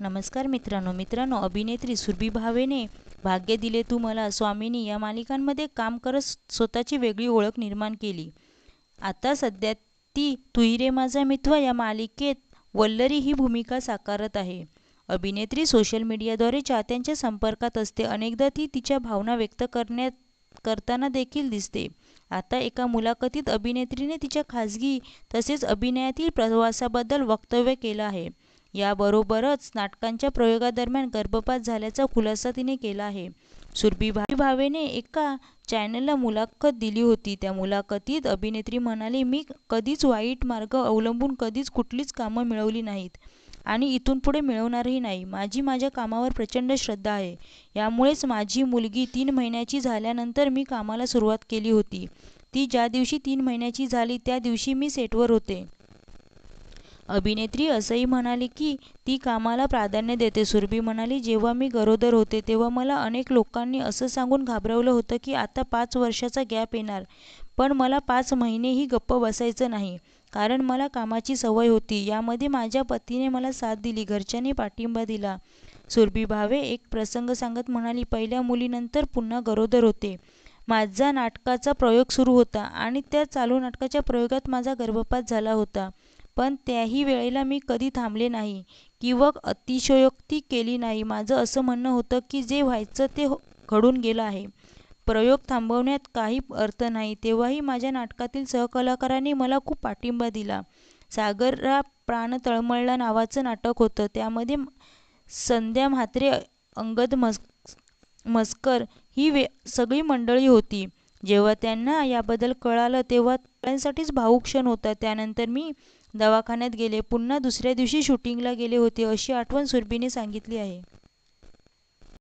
नमस्कार मित्रांनो मित्रांनो अभिनेत्री सुरभी भावेने भाग्य दिले तू मला. स्वामिनी या मालिकांमध्ये काम करत स्वतःची वेगळी ओळख निर्माण केली. आता सध्या ती तुहिरे माझा मिथवा या मालिकेत वल्लरी ही भूमिका साकारत आहे. अभिनेत्री सोशल मीडियाद्वारे चाहत्यांच्या संपर्कात असते. अनेकदा ती तिच्या भावना व्यक्त करण्यात करताना देखील दिसते. आता एका मुलाखतीत अभिनेत्रीने तिच्या खाजगी तसेच अभिनयातील प्रवासाबद्दल वक्तव्य केलं आहे. याबरोबरच नाटकांच्या प्रयोगादरम्यान गर्भपात झाल्याचा खुलासा तिने केला आहे. सुरभी भावेने एका चॅनलला मुलाखत दिली होती. त्या मुलाखतीत अभिनेत्री म्हणाली मी कधीच वाईट मार्ग अवलंबून कधीच कुठलीच कामं मिळवली नाहीत आणि इथून पुढे मिळवणारही नाही. माझी माझ्या कामावर प्रचंड श्रद्धा आहे. यामुळेच माझी मुलगी तीन महिन्याची झाल्यानंतर मी कामाला सुरुवात केली होती. ती ज्या दिवशी तीन महिन्याची झाली त्या दिवशी मी सेटवर होते. अभिनेत्री असंही म्हणाली की ती कामाला प्राधान्य देते. सुरभी म्हणाली जेव्हा मी गरोदर होते तेव्हा मला अनेक लोकांनी असं सांगून घाबरवलं होतं की आता पाच वर्षाचा गॅप येणार. पण मला पाच महिनेही गप्प बसायचं नाही. कारण मला कामाची सवय होती. यामध्ये माझ्या पतीने मला साथ दिली घरच्यांनी पाठिंबा दिला. सुरभी भावे एक प्रसंग सांगत म्हणाली पहिल्या मुलीनंतर पुन्हा गरोदर होते. माझा नाटकाचा प्रयोग सुरू होता आणि त्या चालू नाटकाच्या प्रयोगात माझा गर्भपात झाला होता. पण त्याही वेळेला मी कधी थांबले नाही. किंवा अतिशयोक्ती केली नाही. माझं असं म्हणणं होतं की जे व्हायचं ते हो, घडून गेलं आहे. प्रयोग थांबवण्यात काही अर्थ नाही. तेव्हाही माझ्या नाटकातील सहकलाकारांनी मला खूप पाठिंबा दिला. सागरा प्राण तळमळला नावाचं नाटक होतं. त्यामध्ये संध्या म्हात्रे अंगद मस् मस्कर ही वे सगळी मंडळी होती. जेव्हा त्यांना याबद्दल कळालं तेव्हा त्यांसाठीच भाऊ क्षण होता. त्यानंतर मी दवाखान्यात गेले. पुन्हा दुसऱ्या दिवशी शूटिंगला गेले होते अशी आठवण सुरभीने सांगितली आहे.